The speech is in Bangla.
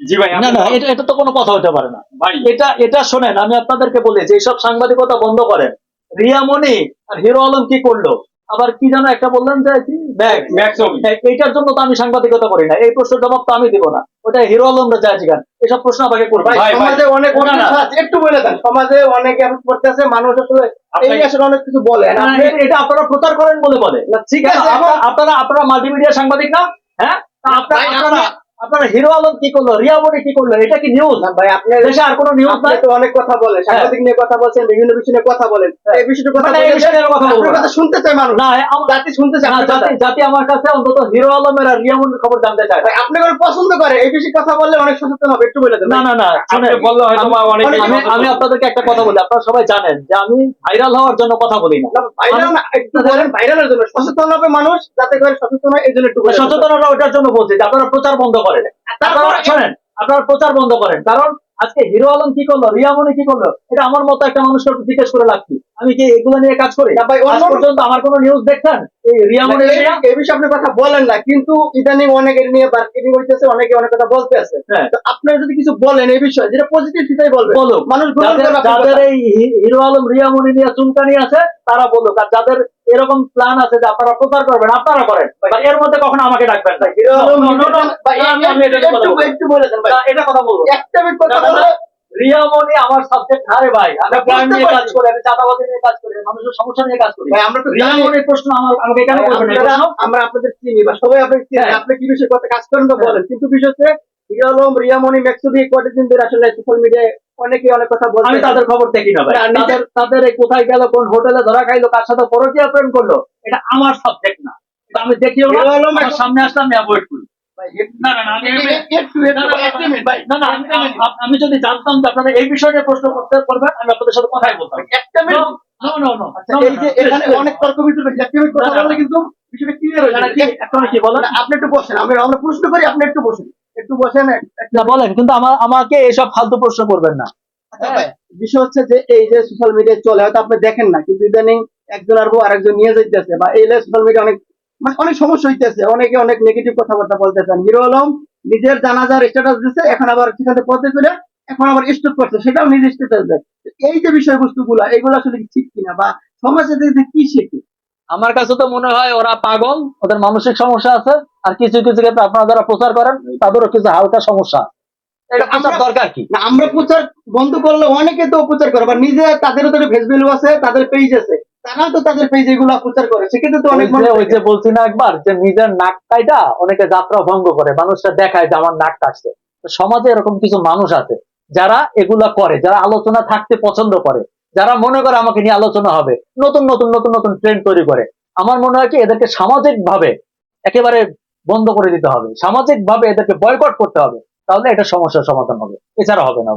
জি ভাই না না এটা এটা তো কোনো কথা হতে পারে না। ভাই। এটা এটা শোনেন আমি আপনাদেরকে বলি যে এইসব সাংবাদিকতা বন্ধ করেন। রিয়ামণি আর হিরো আলম কি করল? আবার কি যেন একটা বললেন যে কি? হবে এইটার জন্য তো আমি সাংবাদিকতা করি না। এই প্রশ্নের জবাব তো আমি দিব না। ওটা হিরো আলমরা যায় জিগান এসব প্রশ্ন আমাকে করবে। সমাজে অনেক একটু বলে দেন সমাজে অনেক করতেছে মানুষ অনেক কিছু বলে। এটা- আপনারা প্রচার করেন বলে বলে। ঠিক আছে আপনারা- আপনারা মাল্টিমিডিয়া সাংবাদিক না? হ্যাঁ? আপনারা আপনারা হিরো আলম কি করল রিয়ামণি কি করল এটা কি নিউজ ভাই আপনি দেশে আর কোনো নিউজ নাই? তো অনেক কথা বলেন সাংবাদিক নিয়ে কথা বলছেন বিভিন্ন বিষয় নিয়ে কথা বলেন। এই বিষয়টা কথা মানে এই বলেন বিষয়ে কথা বলব কথা শুনতে চায় মানুষ। না আম- জাতি শুনতে চায় না, জাতি জাতি আমার কাছে অন্তত হিরো আলমের আর রিয়ামনির খবর জানতে চায়। ভাই আপনি করে পছন্দ করে এই বিষয়ে কথা বললে অনেক সচেতন হবে একটু বলে দেন না না না আপনি বললে হয়তো বা অনেকে আমি আমি আপনাদেরকে একটা কথা বলি আপনারা সবাই জানেন যে আমি ভাইরাল হওয়ার জন্য কথা বলি না। ভাইরাল না একটু বলেন ভাইরালের জন্য। সচেতন হবে মানুষ যাতে করে সচেতন হয় এই জন্য একটু। সচেতনতা ওটার জন্য বলছি যে আপনারা প্রচার বন্ধ করেন। তারপরে শোনেন আপনারা প্রচার বন্ধ করেন। কারণ আজকে হিরো আলম কি করল রিয়ামনি কি করল এটা আমার মতো একটা মানুষকে জিজ্ঞেস করে লাগছি আমি কি এগুলো নিয়ে কাজ করি? পর্যন্ত আমার কোনো নিউজ দেখছেন? এই রিয়ামনি এই- বিষয়ে আপনি কথা বলেন না কিন্তু ইদানিং অনেকের নিয়ে মার্কেটিং হইতেছে অনেকে অনেক কথা বলতে আছে। হ্যাঁ। আপনারা যদি কিছু বলেন এই বিষয়ে যেটা পজিটিভ সেটাই বলবেন। বলুক। মানুষ যাদের। এই হিরো আলম রিয়ামনি নিয়ে চুলকানি আছে তারা বলুক। আর যাদের এরকম প্ল্যান আছে যে আপনারা প্রচার করবেন আপনারা করেন। এর মধ্যে কখনো আমাকে ডাকবেন না। এটা কথা বলব। রিয়ামনি আমার সাবজেক্ট হারে ভাই আমি না, প্ল্যান নিয়ে কাজ করি আমি চাঁদাবাজি নিয়ে কাজ করি মানুষের সমস্যা নিয়ে কাজ করি। ভাই আমরা তো রিয়ামনির প্রশ্ন আমার আমাকে কেন করবেন? আমরা আপনাদের চিনি বা সবাই আপনাকে চিনি। হ্যাঁ। আপনি কি বিষয়ে কথা কাজ করেন তো হ্যাঁ। বলেন। কিন্তু বিষয় হচ্ছে হিরো আলম রিয়ামণি ম্যাক্সুবি কতদিন ধরে আসলে সোশ্যাল মিডিয়ায় অনেকে অনেক কথা আমি তাদের খবর দেখি না ভাই। তাদের তাদের কোথায় গেল কোন হোটেলে ধরা খাইলো কার সাথে পরকীয়া প্রেম করল এটা আমার সাবজেক্ট না। এটা আমি দেখিও না সামনে আসলে আমি অ্যাভয়েড করি। আমি যদি জানতাম যে আপনারা এই বিষয়ে প্রশ্ন করতে করবেন আমি আপনাদের সাথে কথাই বলতাম। অনেক তর্ক বিতর্ক কিন্তু বিষয়টা ক্লিয়ার হয়ে আপনি একটু বসেন আমি আমরা প্রশ্ন করি আপনি একটু বসেন। একটু বসেন না বলেন কিন্তু আমার আমাকে এসব ফালতু প্রশ্ন করবেন না। আচ্ছা, বিষয় হচ্ছে যে এই যে সোশ্যাল মিডিয়ায় চলে হয়তো আপনি দেখেন না কিন্তু ইদানিং একজন আর আরেকজন নিয়ে যাইতেছে বা এই সোশ্যাল মিডিয়া অনেক মানে অনেক সমস্যা হইতেছে অনেকে অনেক নেগেটিভ কথাবার্তা বলতেছেন হিরো আলম নিজের জানাজার স্ট্যাটাস দিচ্ছে এখন আবার সেখান থেকে এখন আবার স্টপ করছে সেটাও নিজের স্ট্যাটাস দেয়। এই যে বিষয়বস্তু গুলা এগুলো আসলে ঠিক কিনা বা সমাজে কি শেখে আমার কাছে তো মনে হয় ওরা পাগল ওদের মানসিক সমস্যা আছে আর কিছু কিছু ক্ষেত্রে আপনারা যারা প্রচার করেন তাদেরও কিছু হালকা সমস্যা। এটা প্রচার আমরা- দরকার কি? না আমরা প্রচার বন্ধ করলে অনেকে তো প্রচার করে বা নিজে তাদেরও তো ফেস ভ্যালু আছে তাদের পেজ আছে তারাও তো তাদের পেজ এগুলো প্রচার করে সেক্ষেত্রে তো অনেক ওই যে- মানুষ ওই যে বলছি না একবার যে নিজের নাক কাইটা অনেকে যাত্রা ভঙ্গ করে মানুষটা দেখায় যে আমার নাক কাটছে সমাজে এরকম কিছু মানুষ আছে যারা এগুলা করে যারা আলোচনা থাকতে পছন্দ করে যারা মনে করে আমাকে নিয়ে আলোচনা হবে নতুন নতুন নতুন নতুন ট্রেন্ড তৈরি করে। আমার মনে হয় কি এদেরকে সামাজিক ভাবে একেবারে বন্ধ করে দিতে হবে। সামাজিকভাবে এদেরকে বয়কট করতে হবে। তাহলে এটা সমস্যার সমাধান হবে। এছাড়া হবে না।